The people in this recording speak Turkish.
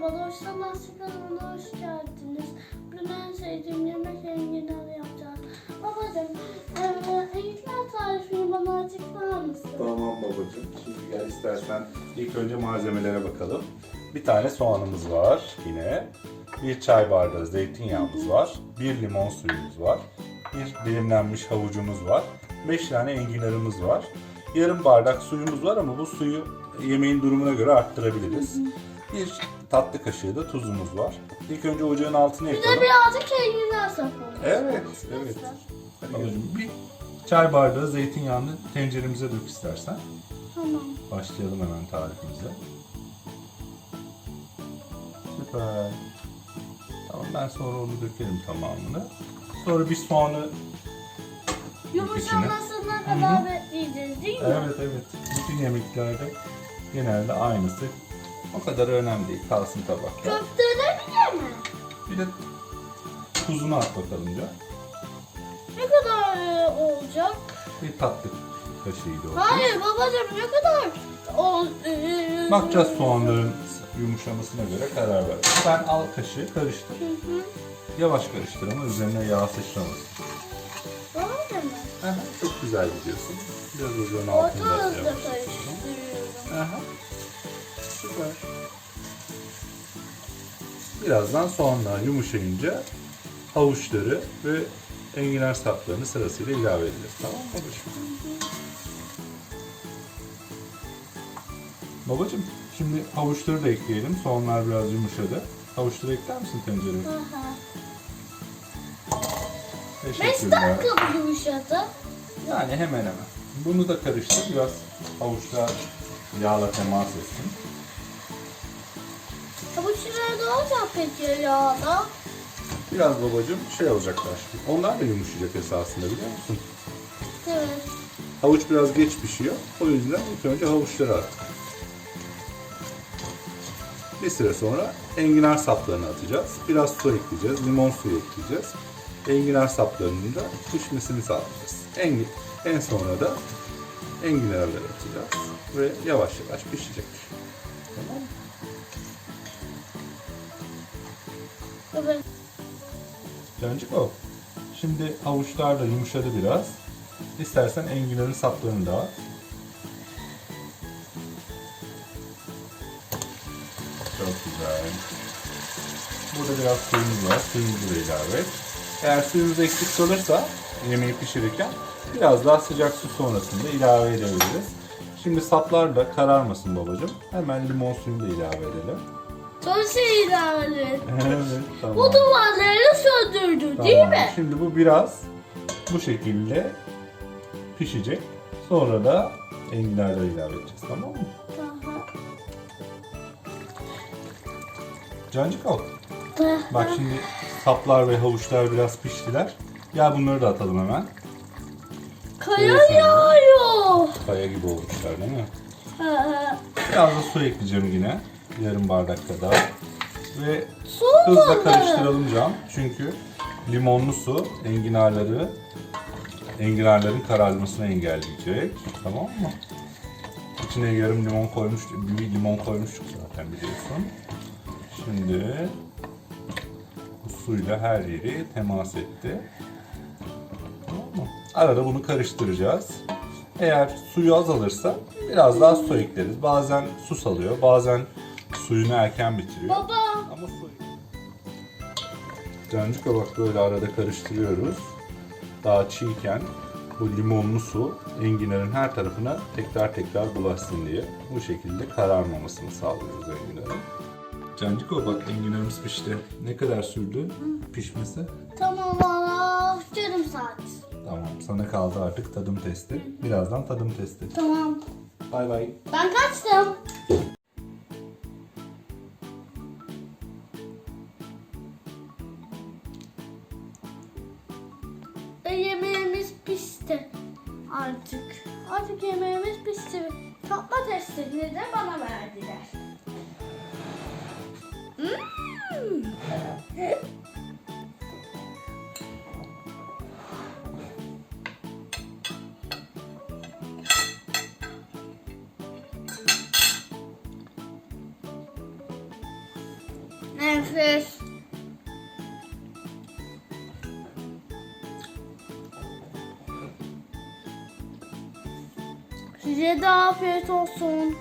Merhaba dostlar, lastik kanalına hoş geldiniz. Bugün en sevdiğim yemek enginar yapacağız. Babacığım, eee enginar tarifini bana açıklar mısın? Tamam babacığım. Şimdi gel istersen ilk önce malzemelere bakalım. Bir tane soğanımız var yine. Bir çay bardağı zeytinyağımız var. Bir limon suyumuz var. Bir dilimlenmiş havucumuz var. Beş tane enginarımız var. Yarım bardak suyumuz var ama bu suyu yemeğin durumuna göre arttırabiliriz. Bir tatlı kaşığı da tuzumuz var. İlk önce ocağın altını Bir de yakalım. birazcık enginar sapı. Evet, evet. Hadi bir çay bardağı zeytinyağını tenceremize dök istersen. Tamam. Başlayalım hemen tarifimize. Süper. Tamam ben sonra onu dökerim tamamını. Sonra bir soğanı Yumuşamasına kadar bekleyeceğiz değil mi? Evet evet. Bütün yemeklerde genelde aynısı. O kadar önemli değil. Kalsın tabakta. Köfteler bile mi? Bir de tuzunu at bakalım ya. Ne kadar eee, olacak? Bir tatlı kaşığı da olsun. Hayır babacığım ne kadar o, eee, Bakacağız soğanların yumuşamasına göre karar ver. Ben al kaşığı karıştır. Hı hı. Yavaş karıştır ama üzerine yağ sıçramasın. Böyle mi? Aha, çok güzel gidiyorsun. Biraz ocağın altında Orta yavaş. karıştırıyorum. Aha. Süper. Birazdan soğanlar yumuşayınca havuçları ve enginar saplarını sırasıyla ilave edeceğiz. Tamam mı babacığım? Babacığım şimdi havuçları da ekleyelim. Soğanlar biraz yumuşadı. Havuçları ekler misin tencereye? Aha. Beş Teşekkürler. dakika mı yumuşadı? Yani hemen hemen. Bunu da karıştır. Biraz havuçlar yağla temas etsin. Havuçlar ne olacak peki yağda? Biraz babacığım şey olacaklar. Onlar da yumuşayacak esasında biliyor musun? Evet. Havuç biraz geç pişiyor. O yüzden ilk önce havuçları at. Bir süre sonra enginar saplarını atacağız. Biraz su ekleyeceğiz. Limon suyu ekleyeceğiz. Enginar saplarının da pişmesini sağlayacağız. En, en sonra da enginarları atacağız. Ve yavaş yavaş pişecek. Evet. Cancık o. Şimdi havuçlar da yumuşadı biraz. İstersen enginarın saplarını da at. Çok güzel. Burada biraz suyumuz var. Suyumuzu da ilave et. Eğer suyumuz eksik kalırsa yemeği pişirirken biraz daha sıcak su sonrasında ilave edebiliriz. Şimdi saplar da kararmasın babacığım. Hemen limon suyunu da ilave edelim. Çok şey ilave. evet tamam. Bu duvarları söndürdü değil Tamam. mi? Şimdi bu biraz bu şekilde pişecek. Sonra da enginarları ilave edeceğiz tamam mı? Aha. Cancık al. Bak şimdi saplar ve havuçlar biraz piştiler. Gel bunları da atalım hemen. Kaya yağıyor. Kaya gibi olmuşlar değil mi? Ha, Biraz da su ekleyeceğim yine. Yarım bardak kadar. Ve Su hızla karıştıralım Can. Çünkü limonlu su enginarları enginarların kararmasını engelleyecek. Tamam mı? İçine yarım limon koymuş, bir limon koymuştuk zaten biliyorsun. Şimdi bu suyla her yeri temas etti. Tamam mı? Arada bunu karıştıracağız. Eğer suyu azalırsa biraz daha su ekleriz. Bazen su salıyor, bazen suyunu erken bitiriyor. Baba. Ama su... Cancık bak böyle arada karıştırıyoruz. Daha çiğken bu limonlu su enginarın her tarafına tekrar tekrar bulaşsın diye bu şekilde kararmamasını sağlıyoruz enginarın. Cancıko bak enginarımız pişti. Ne kadar sürdü pişmesi? Tamam valla yarım saat. Tamam sana kaldı artık tadım testi. Birazdan tadım testi. Tamam. Bay bay. Ben kaçtım. Artık. Artık yemeğimiz pişti. Tatma testini de bana verdiler. Hmm. Enfes. Size de afiyet olsun.